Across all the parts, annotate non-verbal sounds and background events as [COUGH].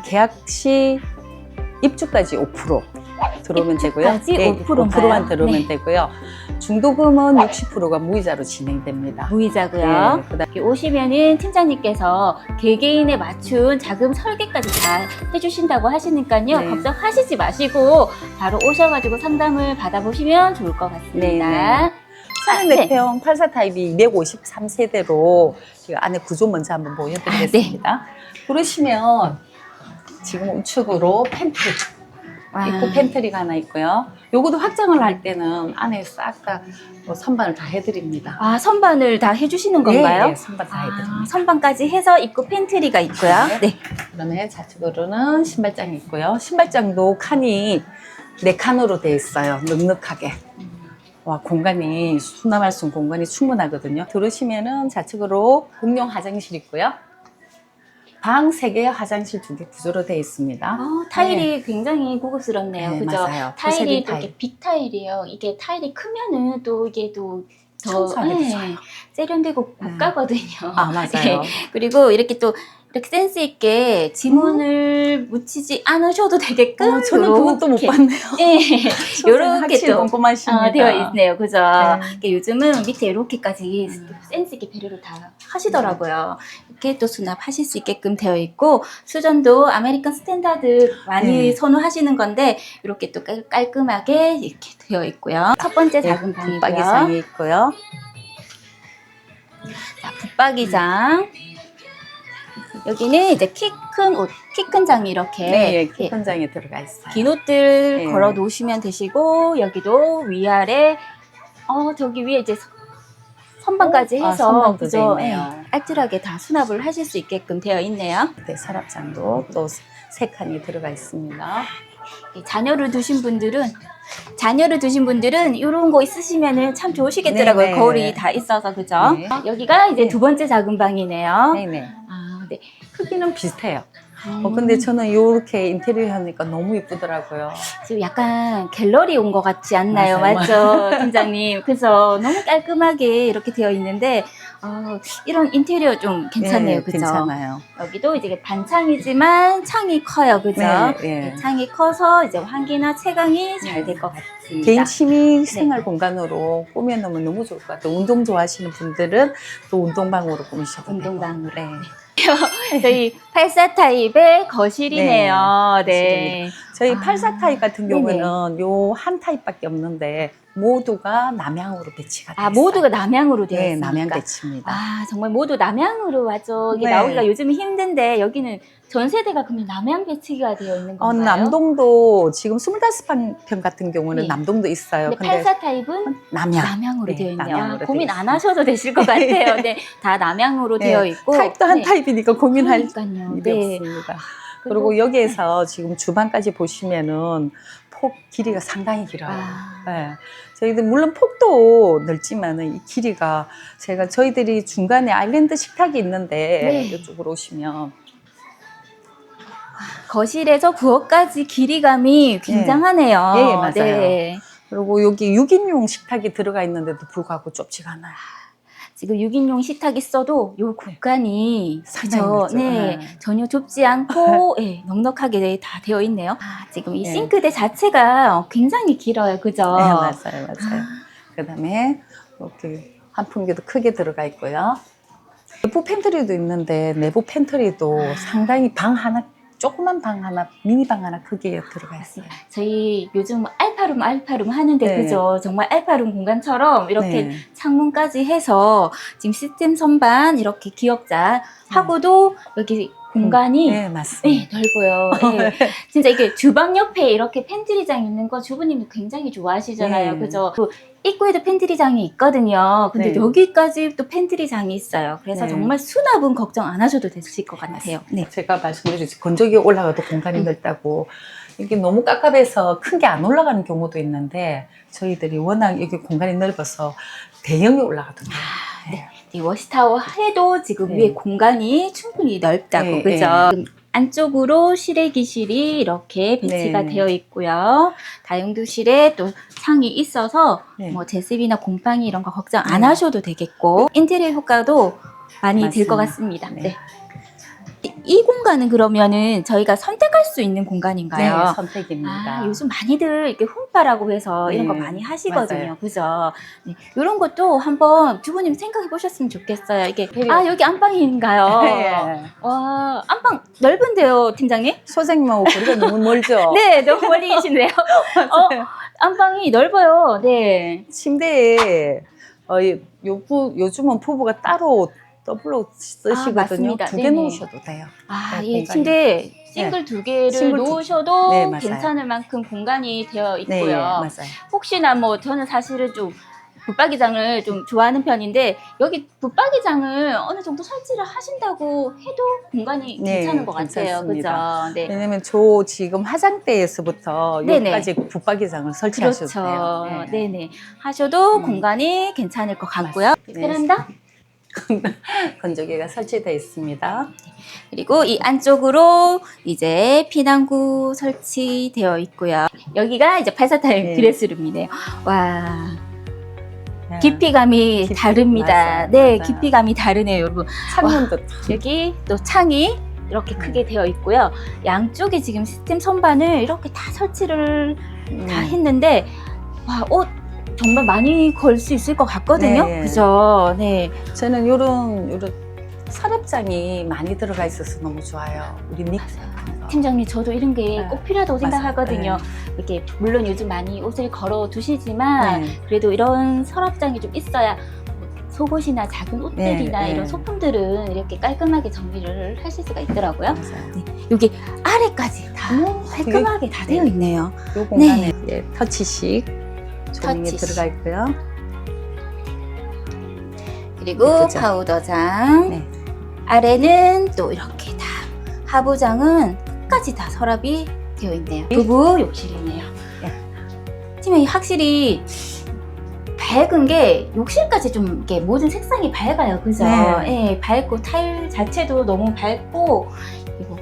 계약 시 입주까지 5% 들어오면 되고요. 입주까지 네, 5% 인가요? 5%만 들어오면 네. 되고요. 중도금은 60%가 무이자로 진행됩니다. 무이자고요. 네, 그다음 여기 오시면은 팀장님께서 개개인에 맞춘 자금 설계까지 다 해주신다고 하시니까요. 네. 걱정하시지 마시고 바로 오셔가지고 상담을 받아보시면 좋을 것 같습니다. 네, 네. 아, 네. 304평 84 타입이 253세대로 안에 구조 먼저 한번 보여드리겠습니다. 아, 그러시면 지금 우측으로 팬트리 와. 입구 팬트리가 하나 있고요. 요것도 확장을 할 때는 안에 싹다뭐 선반을 다 해드립니다. 아, 선반을 다 해주시는 건가요? 네, 네, 선반 다 아, 해드립니다. 선반까지 해서 입구 팬트리가 있고요. 네. 그다음에 좌측으로는 신발장이 있고요. 신발장도 칸이 네 칸으로 되어 있어요. 넉넉하게. 와 공간이 수납할 수 있는 공간이 충분하거든요. 들어오시면은 좌측으로 공용 화장실 있고요. 방 3개, 화장실 2개 구조로 되어 있습니다. 어, 타일이 굉장히 고급스럽네요. 네, 그죠? 맞아요. 타일이 포세린 또 타일. 이렇게 빅 타일이에요. 이게 타일이 크면은 또 이게 또 더, 청소하기도 네, 좋아요. 세련되고 네. 고가거든요. 아 맞아요. [LAUGHS] 그리고 이렇게 또 이렇게 센스 있게 지문을 묻히지 않으셔도 되게끔 어, 저는 그것도 못 봤네요. 예, [LAUGHS] [LAUGHS] 요렇게 확실히 또 꼼꼼하십니다. 어, 되어 있네요. 그죠? 네. 요즘은 밑에 이렇게까지 음. 센스 있게 배려를 다 하시더라고요. 이렇게 또 수납하실 수 있게끔 되어 있고 수전도 아메리칸 스탠다드 많이 네. 선호하시는 건데 이렇게 또 깔- 깔끔하게 이렇게 되어 있고요. 첫 번째 작은 방이고요. 네, 붙박이장이 있고요. 자, 붙박이장. 여기는 이제 키 큰 옷, 키 큰 장이 이렇게 네, 이렇게 키큰장에 들어가 있어요. 긴 옷들 네. 걸어 놓으시면 되시고 여기도 위아래 어 저기 위에 이제 선- 선반까지 아, 해서 선반도 그죠? 돼 있네요. 예, 알뜰하게 다 수납을 하실 수 있게끔 되어 있네요. 네, 서랍장도 또 세 칸이 들어가 있습니다. 이 자녀를 두신 분들은 자녀를 두신 분들은 이런 거 있으시면은 참 좋으시겠더라고요. 네네. 거울이 다 있어서 그죠? 네. 여기가 이제 네. 두 번째 작은 방이네요. 네네. 아, 네. 크기는 비슷해요. 음, 어, 근데 저는 이렇게 인테리어 하니까 너무 이쁘더라고요. 지금 약간 갤러리 온 것 같지 않나요? 맞아요. 맞죠, [LAUGHS] 팀장님? 그래서 너무 깔끔하게 이렇게 되어 있는데, 어, 이런 인테리어 좀 괜찮네요. 네, 그죠? 괜찮아요. 여기도 이제 반창이지만 창이 커요. 그죠? 네, 네. 네, 창이 커서 이제 환기나 채광이 잘 될 것 같습니다. 개인 취미 생활 공간으로 꾸며놓으면 너무 좋을 것 같아요. 운동 좋아하시는 분들은 또 운동방으로 꾸미셔도. 운동방으로. 네. 저희 84 타입의 거실이네요. 네. 저희 아, 84 타입 같은. 경우는 요 한 타입밖에 없는데 모두가 남향으로 배치가 아, 됐어요. 모두가 남향으로 되어 네, 있습니까? 남향 배치입니다. 아, 정말 모두 남향으로 와죠. 이게 네. 나오기가 요즘은 힘든데 여기는 전 세대가 그러면 남향 배치가 되어 있는 어, 건가요? 남동도 지금 25평 같은 경우는 네. 남동도 있어요. 근데 근데 84 타입은 남향. 남향으로 네, 되어 있네요. 남향으로 아, 고민 안 하셔도 되실 것 [LAUGHS] 같아요. 네, 다 남향으로 네, 되어 있고. 타입도 한 네. 타입이니까 고민할 그러니까요. 일이 네. 없습니다. 그리고 여기에서 지금 주방까지 보시면은 폭 길이가 상당히 길어요. 아, 네. 저희들 물론 폭도 넓지만은 이 길이가 제가 저희들이 중간에 아일랜드 식탁이 있는데 네. 이쪽으로 오시면 거실에서 부엌까지 길이감이 굉장하네요. 예, 예, 맞아요. 네. 그리고 여기 6인용 식탁이 들어가 있는데도 불구하고 좁지가 않아요. 지금 6인용 식탁 있어도 요 공간이 상당히 그죠? 넓죠. 네, 네. 전혀 좁지 않고 [LAUGHS] 예, 넉넉하게 다 되어 있네요. 아, 지금 이 네. 싱크대 자체가 굉장히 길어요, 그죠? 네, 맞아요, 맞아요. 그다음에 이렇게 한풍기도 크게 들어가 있고요. 내부 팬트리도 있는데 내부 팬트리도 상당히 방 하나 조그만 방 하나 미니 방 하나 크게 들어가 있어요. 저희 요즘 알파룸 알파룸 하는데 네. 그죠? 정말 알파룸 공간처럼 이렇게 네. 창문까지 해서 지금 시스템 선반 이렇게 기역자 하고도 여기 공간이 네, 맞습니다. 네, 넓어요. [LAUGHS] 네. 진짜 이게 주방 옆에 이렇게 팬트리장 있는 거 주부님도 굉장히 좋아하시잖아요. 네. 그죠? 또 입구에도 팬트리장이 있거든요. 근데 네. 여기까지 또 팬트리장이 있어요. 그래서 네. 정말 수납은 걱정 안 하셔도 되실 것 같아요. 네. 제가 말씀드렸죠. 건조기 올라가도 공간이 음. 넓다고. 이게 너무 깝깝해서 큰 게 안 올라가는 경우도 있는데 저희들이 워낙 여기 공간이 넓어서 대형이 올라가던데요. 아, 네. 이 워시타워 해도 지금 네. 위에 공간이 충분히 넓다고 네, 그죠? 네. 안쪽으로 실외기실이 이렇게 배치가 네. 되어 있고요. 다용도실에 또 창이 있어서 네. 뭐 제습이나 곰팡이 이런 거 걱정 안 네. 하셔도 되겠고 인테리어 효과도 많이 들 것. 같습니다. 네. 네. 이- 이 공간은 그러면은 저희가 선택할 수 있는 공간인가요? 네, 선택입니다. 아, 요즘 많이들 이렇게 홈파라고 해서 이런 거 네, 많이 하시거든요. 맞아요. 그죠? 네, 이런 것도 한번 주부님 생각해 보셨으면 좋겠어요. 이게. 아, 여기 안방인가요? [LAUGHS] 예. 와, 안방 넓은데요, 팀장님? 소생님하고 거리가 너무 멀죠? [LAUGHS] 네, 너무 멀리 계신데요. [LAUGHS] 어, 안방이 넓어요. 네. 침대에 어, 이- 요부, 요즘은 부부가 따로 더블로 쓰시거든요. 맞습니다. 두개 네네. 놓으셔도 돼요. 아, 네, 이 공간이. 침대 싱글 두 개를 싱글 두- 놓으셔도 네, 맞아요. 괜찮을 만큼 공간이 되어 네, 있고요. 맞아요. 혹시나 뭐 저는 사실은 좀 붙박이장을 좀 좋아하는 편인데 여기 붙박이장을 어느 정도 설치를 하신다고 해도 공간이 네, 괜찮은 것 같아요. 괜찮습니다. 그죠? 네. 왜냐면 저 지금 화장대에서부터 네네. 여기까지 붙박이장을 설치하셔도 그렇죠. 돼요. 네. 네네. 하셔도 음. 공간이 괜찮을 것 같고요. 네. 베란다? [LAUGHS] 건조기가 설치되어 있습니다. 그리고 이 안쪽으로 이제 피난구 설치되어 있고요. 여기가 이제 84타임 네. 드레스룸이네요. 와, 네. 깊이감이 깊이, 다릅니다. 맞아요, 네, 맞아요. 깊이감이 다르네요, 여러분. 창문도 여기 또 창이 이렇게 크게 되어 있고요. 양쪽에 지금 시스템 선반을 이렇게 다 설치를 음, 다 했는데, 와, 옷 정말 많이 걸 수 있을 것 같거든요. 네. 그죠? 네. 저는 요런 요런 서랍장이 많이 들어가 있어서 너무 좋아요. 우리 믹스. 팀장님, 저도 이런 게 네. 꼭 필요하다고 맞아요. 생각하거든요. 이렇게, 물론 요즘 많이 옷을 걸어 두시지만, 네. 그래도 이런 서랍장이 좀 있어야 뭐 속옷이나 작은 옷들이나 네, 네. 이런 소품들은 이렇게 깔끔하게 정리를 하실 수가 있더라고요. 맞아요. 여기 아래까지 다 깔끔하게 다 되어 있네요. 요 공간에 이제 터치식 터치식. 들어가 있고요. 그리고 예쁘죠? 파우더장 네. 아래는 또 이렇게 다 하부장은 끝까지 다 서랍이 되어 있네요. 부부 욕실이네요. 팀이 확실히 밝은 게 욕실까지 좀 이렇게 모든 색상이 밝아요, 그죠? 네. 예, 밝고 타일 자체도 너무 밝고 그리고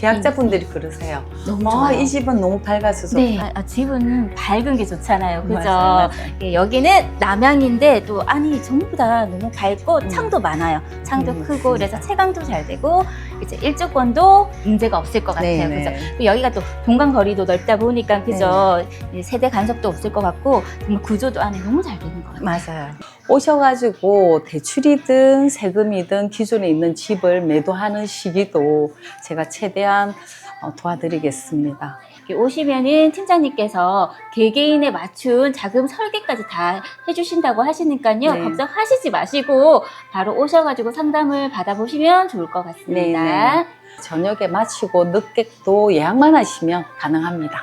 계약자분들이 그러세요. 너무 아, 좋아요. 이 집은 너무 밝아서. 네, 아, 집은 밝은 게 좋잖아요, 그죠? 맞아요, 맞아요. 예, 여기는 남향인데 또 안이 전부 다 너무 밝고 음. 창도 많아요. 창도 음, 크고. 그래서 채광도 잘 되고 이제 일조권도 문제가 없을 것 같아요. 네, 그죠? 네. 그리고 여기가 또 공간 거리도 넓다 보니까 그죠? 이 세대 간섭도 없을 것 같고 정말 구조도 안에 너무 잘 되는 것 같아요. 맞아요. 오셔가지고 대출이든 세금이든 기존에 있는 집을 매도하는 시기도 제가 최대한 어, 도와드리겠습니다. 오시면은 팀장님께서 개개인에 맞춘 자금 설계까지 다 해주신다고 하시니까요. 네. 걱정하시지 마시고 바로 오셔가지고 상담을 받아보시면 좋을 것 같습니다. 네, 네. 저녁에 마치고 늦게 또 예약만 하시면 가능합니다.